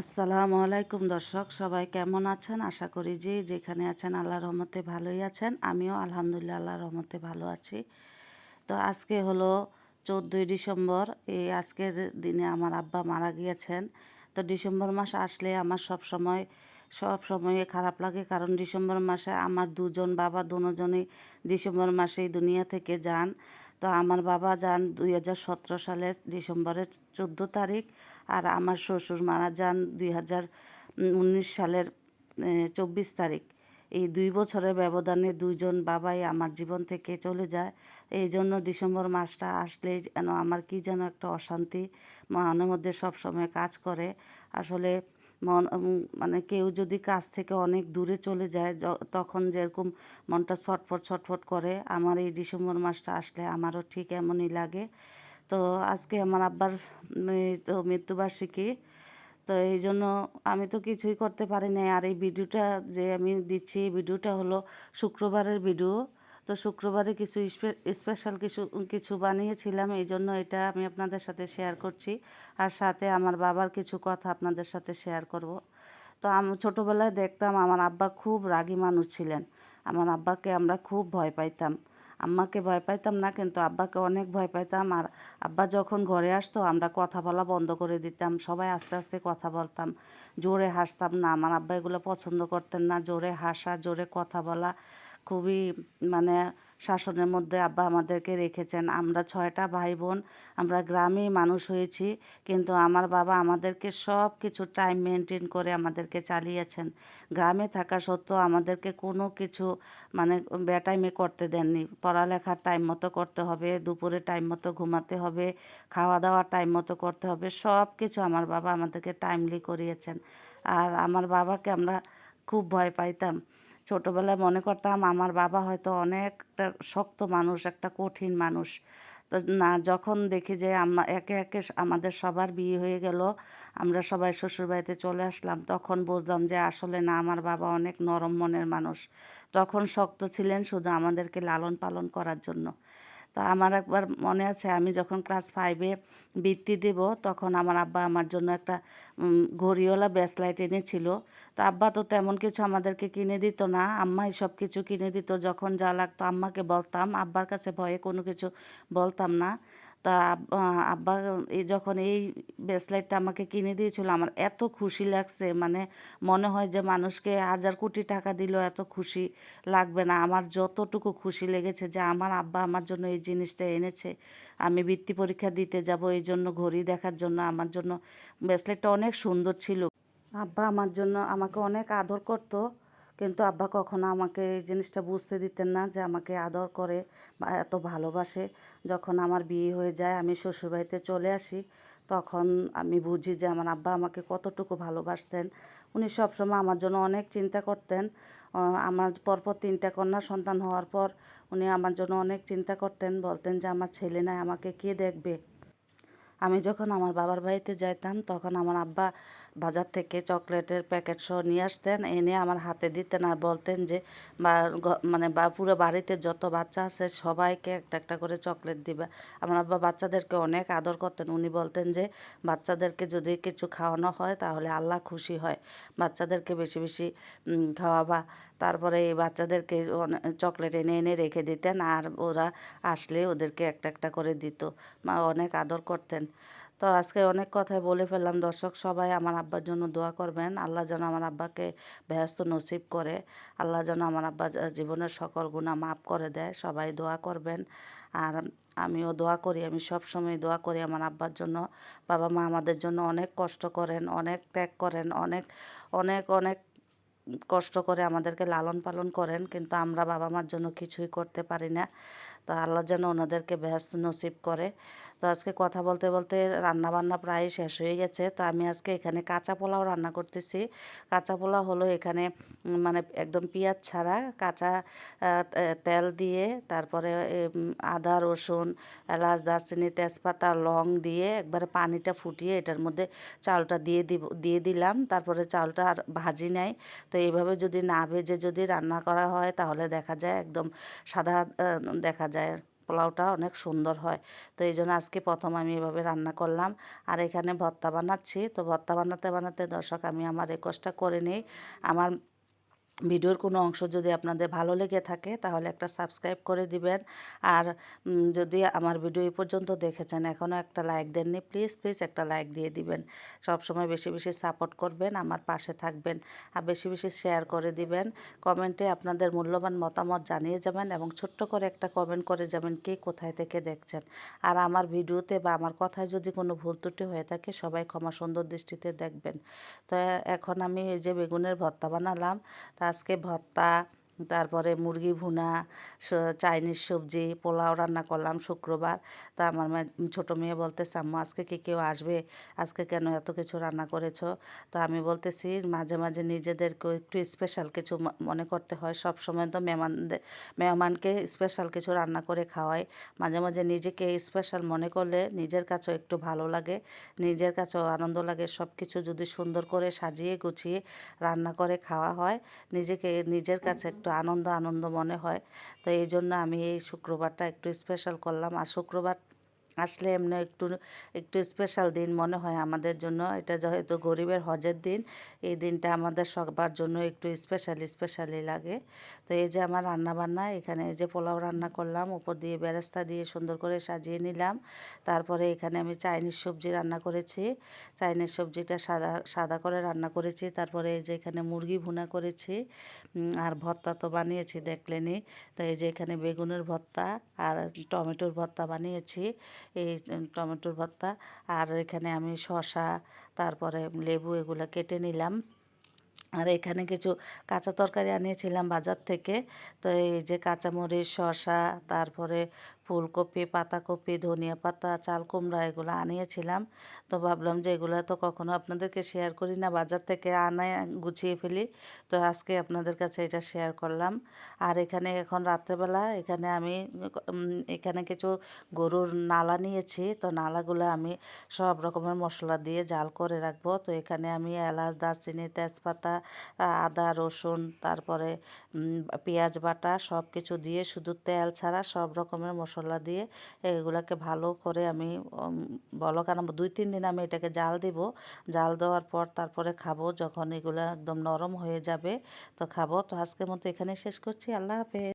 আসসালামু আলাইকুম দর্শক, সবাই কেমন আছেন? আশা করি যে যেখানে আছেন আল্লাহ রহমতে ভালোই আছেন। আমিও আলহামদুলিল্লাহ আল্লাহ রহমতে ভালো আছি। তো আজকে হলো চোদ্দোই ডিসেম্বর, এই আজকের দিনে আমার আব্বা মারা গিয়েছেন। তো ডিসেম্বর মাস আসলে আমার সব সময় সব সময় খারাপ লাগে। কারণ ডিসেম্বর মাসে আমার দুজন বাবা, দুজনেই ডিসেম্বর মাসেই দুনিয়া থেকে যান। তো আমার বাবা যান দুই হাজার সতেরো সালের ডিসেম্বরের চোদ্দ তারিখ আর আমার শ্বশুর মারা যান দুই হাজার উনিশ সালের চব্বিশ তারিখ। এই দুই বছরের ব্যবধানে দুইজন বাবাই আমার জীবন থেকে চলে যায়। এই জন্য ডিসেম্বর মাসটা আসলেই যেন আমার কি যেন একটা অশান্তি, মনের মধ্যে সব সময় কাজ করে। আসলে মন মানে কেউ যদি কাজ থেকে অনেক দূরে চলে যায় তখন যেরকম মনটা ছটফট ছটফট করে, আমার এই ডিসেম্বর মাসটা আসলে আমারও ঠিক এমনই লাগে। তো আজকে আমার আব্বার তো মৃত্যুবার্ষিকী, তো এই জন্য আমি তো কিছুই করতে পারি না আর এই ভিডিওটা যে আমি দিচ্ছি, এই ভিডিওটা হলো শুক্রবারের ভিডিও। তো শুক্রবারে কিছু স্পেশাল কিছু কিছু বানিয়েছিলাম, এই জন্য এটা আমি আপনাদের সাথে শেয়ার করছি। আর সাথে আমার বাবার কিছু কথা আপনাদের সাথে শেয়ার করব। তো আমি, ছোটোবেলায় দেখতাম আমার আব্বা খুব রাগী মানুষ ছিলেন। আমার আব্বাকে আমরা খুব ভয় পাইতাম। আম্মাকে ভয় পাইতাম না, কিন্তু আব্বাকে অনেক ভয় পাইতাম। আর আব্বা যখন ঘরে আসতো, আমরা কথা বলা বন্ধ করে দিতাম। সবাই আস্তে আস্তে কথা বলতাম। জোরে হাসতাম না। আমার আব্বা এগুলো পছন্দ করতেন না। জোরে হাসা, জোরে কথা বলা। খুবই মানে শাসনের মধ্যে আব্বা আমাদেরকে রেখেছেন। আমরা ছয়টা ভাই বোন আমরা গ্রামেই মানুষ হয়েছি, কিন্তু আমার বাবা আমাদেরকে সব কিছু টাইম মেনটেন করে আমাদেরকে চালিয়েছেন। গ্রামে থাকা সত্ত্বেও আমাদেরকে কোনো কিছু মানে বেটাইমে করতে দেননি। পড়ালেখার টাইম মতো করতে হবে দুপুরে টাইম মতো ঘুমাতে হবে খাওয়া দাওয়া টাইম মতো করতে হবে সব কিছু আমার বাবা আমাদেরকে টাইমলি করিয়েছেন। আর আমার বাবাকে আমরা খুব ভয় পাইতাম। ছোটোবেলায় মনে করতাম আমার বাবা হয়তো অনেকটা শক্ত মানুষ, একটা কঠিন মানুষ। তো না, যখন দেখি যে আমরা একে একে আমাদের সবার বিয়ে হয়ে গেল, আমরা সবাই শ্বশুরবাড়িতে চলে আসলাম, তখন বুঝলাম যে আসলে না, আমার বাবা অনেক নরম মনের মানুষ। তখন শক্ত ছিলেন শুধু আমাদেরকে লালন পালন করার জন্য। তো আমার একবার মনে আছে, আমি যখন ক্লাস ফাইভে বৃত্তি দেব, তখন আমার আব্বা আমার জন্য একটা ঘড়িওয়ালা ব্যাসলাইট এনেছিল। তো আব্বা তো তেমন কিছু আমাদেরকে কিনে দিত না, আম্মাই সব কিছু কিনে দিত, যখন যা লাগতো আম্মাকে বলতাম, আব্বার কাছে ভয়ে কোনো কিছু বলতাম না। তা আব্বা এই যখন এই ব্রেসলেটটা আমাকে কিনে দিয়েছিল, আমার এত খুশি লাগছে। মানে মনে হয় যে মানুষকে হাজার কোটি টাকা দিলেও এত খুশি লাগবে না। আমার যতটুকু খুশি লেগেছে যে আমার আব্বা আমার জন্য এই জিনিসটা এনেছে। আমি বৃত্তি পরীক্ষা দিতে যাব, এই জন্য ঘড়ি দেখার জন্য আমার জন্য ব্রেসলেটটা অনেক সুন্দর ছিল। আব্বা আমার জন্য আমাকে অনেক আদর করতো। কিন্তু আব্বা কখনো আমাকে এই জিনিসটা বুঝতে দিতেন না যে আমাকে আদর করে বা এত ভালোবাসে। যখন আমার বিয়ে হয়ে যায়, আমি শ্বশুরবাড়িতে চলে আসি, তখন আমি বুঝি যে আমার আব্বা আমাকে কতটুকু ভালোবাসতেন। উনি সবসময় আমার জন্য অনেক চিন্তা করতেন। আমার পরপর তিনটা কন্যা সন্তান হওয়ার পর উনি আমার জন্য অনেক চিন্তা করতেন, বলতেন যে আমার ছেলে নাই, আমাকে কে দেখবে? আমি যখন আমার বাবার বাড়িতে যাইতাম, তখন আমার আব্বা বাজার থেকে চকলেটের প্যাকেট সহ নিয়ে আসতেন। এনে আমার হাতে দিতেন আর বলতেন যে, বা মানে বা, পুরো বাড়িতে যত বাচ্চা আছে সবাইকে একটা একটা করে চকলেট দিবে। আমার আব্বা বাচ্চাদেরকে অনেক আদর করতেন। উনি বলতেন যে, বাচ্চাদেরকে যদি কিছু খাওয়ানো হয় তাহলে আল্লাহ খুশি হয়। বাচ্চাদেরকে বেশি বেশি খাওয়াবা। তারপরে এই বাচ্চাদেরকে চকলেট এনে এনে রেখে দিতেন আর ওরা আসলে ওদেরকে একটা একটা করে দিত। মা অনেক আদর করতেন। তো আজকে অনেক কথাই বলে ফেললাম। দর্শক সবাই আমার আব্বার জন্য দোয়া করবেন। আল্লাহ যেন আমার আব্বাকে ব্যস্ত নসিব করে। আল্লাহ যেন আমার আব্বা জীবনের সকল গুণা মাফ করে দেয়। সবাই দোয়া করবেন। আর আমিও দোয়া করি। আমি সব সময় দোয়া করি আমার আব্বার জন্য। বাবা মা আমাদের জন্য অনেক কষ্ট করেন, অনেক ত্যাগ করেন, অনেক অনেক অনেক কষ্ট করে আমাদেরকে লালন পালন করেন। কিন্তু আমরা বাবা মার জন্য কিছুই করতে পারি না। তো আল্লাহ যেন ওনাদেরকে ব্যস্ত নসিব করে। তো আজকে কথা বলতে বলতে রান্না বান্না প্রায় শেষ হয়ে গেছে। তো আমি আজকে এখানে কাঁচা পোলাও রান্না করতেছি। কাঁচা পোলাও হলো এখানে মানে একদম পেঁয়াজ ছাড়া কাঁচা তেল দিয়ে তারপরে আদা, রসুন, এলাচ, দারচিনি, তেজপাতা, লং দিয়ে একবারে পানিটা ফুটিয়ে এটার মধ্যে চালটা দিয়ে দিব, দিয়ে দিলাম। তারপরে চালটা আর ভাজি নেয় তো এইভাবে যদি না ভেজে যদি রান্না করা হয় তাহলে দেখা যায় একদম সাদা দেখা যায় পোলাওটা অনেক সুন্দর হয়। তো এই জন্য আজকে প্রথম আমি এভাবে রান্না করলাম। আর এখানে ভর্তা বানাচ্ছি। তো ভর্তা বানাতে বানাতে দর্শক, আমি আমার রেকোয়েস্টটা করে নিই। আমার ভিডিওর কোনো অংশ যদি আপনাদের ভালো লেগে থাকে, তাহলে একটা সাবস্ক্রাইব করে দিবেন। আর যদি আমার ভিডিও এই পর্যন্ত দেখেছেন, এখনও একটা লাইক দেননি, প্লিজ প্লিজ একটা লাইক দিয়ে দিবেন। সব সময় বেশি বেশি সাপোর্ট করবেন, আমার পাশে থাকবেন আর বেশি বেশি শেয়ার করে দিবেন। কমেন্টে আপনাদের মূল্যবান মতামত জানিয়ে যাবেন এবং ছোট্ট করে একটা কমেন্ট করে যাবেন কে কোথায় থেকে দেখছেন। আর আমার ভিডিওতে বা আমার কথায় যদি কোনো ভুল ত্রুটি হয়ে থাকে, সবাই ক্ষমা সুন্দর দৃষ্টিতে দেখবেন। তো এখন আমি এই যে বেগুনের ভর্তা বানালাম আজকে ভর্তা তারপরে মুরগি ভুনা চাইনিজ সবজি, পোলাও রান্না করলাম শুক্রবার। তা আমার ছোটো মেয়ে বলতেছে, আম্মু, আজকে কি কেউ আসবে? আজকে কেন এত কিছু রান্না করেছ? তো আমি বলতেছি, মাঝে মাঝে নিজেদেরকেও একটু স্পেশাল কিছু মনে করতে হয়। সব সময় তো মেহমানদের মেহমানকে স্পেশাল কিছু রান্না করে খাওয়াই। মাঝে মাঝে নিজেকে স্পেশাল মনে করলে নিজের কাছেও একটু ভালো লাগে। নিজের কাছেও আনন্দ লাগে। সব কিছু যদি সুন্দর করে সাজিয়ে গুছিয়ে রান্না করে খাওয়া হয়, নিজেকে, নিজের কাছে একটু আনন্দ আনন্দ মনে হয়। তো এই জন্য আমি এই শুক্রবারটা একটু স্পেশাল করলাম। আর শুক্রবার আসলে এমনি একটু একটু স্পেশাল দিন মনে হয় আমাদের জন্য। এটা যেহেতু গরিবের হজের দিন, এই দিনটা আমাদের সবার জন্য একটু স্পেশালি স্পেশালি লাগে। তো এই যে আমার রান্না বান্না এখানে এই যে পোলাও রান্না করলাম, উপর দিয়ে বেরেস্তা দিয়ে সুন্দর করে সাজিয়ে নিলাম। তারপরে এখানে আমি চাইনিজ সবজি রান্না করেছি। চাইনিজ সবজিটা সাদা সাদা করে রান্না করেছি। তারপরে এই যে এখানে মুরগি ভুনা করেছি। আর ভর্তা তো বানিয়েছি দেখলেনি তো এই যে এখানে বেগুনের ভর্তা আর টমেটোর ভর্তা বানিয়েছি। এই টমেটোর ভর্তা। আর এখানে আমি শসা তারপরে লেবু এগুলো কেটে নিলাম। আর এখানে কিছু কাঁচা তরকারি আনিয়েছিলাম বাজার থেকে। তো এই যে কাঁচামরিচ, শসা, তারপরে ফুলকপি, পাতাকপি, ধনিয়া পাতা, চাল কুমড়া এগুলো আনিয়েছিলাম। তো ভাবলাম যে এগুলো তো কখনো আপনাদেরকে শেয়ার করি না, বাজার থেকে আনায় গুছিয়ে ফেলি। তো আজকে আপনাদের কাছে এটা শেয়ার করলাম। আর এখানে এখন রাত্রেবেলা এখানে আমি এখানে কিছু গরুর নালা নিয়েছি। তো নালাগুলো আমি সব রকমের মশলা দিয়ে জাল করে রাখব। তো এখানে আমি এলাচ, দারচিনি, তেজপাতা আদা, রসুন, তারপরে পেঁয়াজ বাটা সব কিছু দিয়ে শুধু তেল ছাড়া সব রকমের মশলা দিয়ে এগুলাকে ভালো করে আমি বলো কারণ দুই, তিন দিন আমি এটাকে জাল দিব। জাল দেওয়ার পর তারপরে খাব যখন এগুলো একদম নরম হয়ে যাবে, তো খাব। তো আজকের মতো এখানে শেষ করছি। আল্লাহ হাফেজ।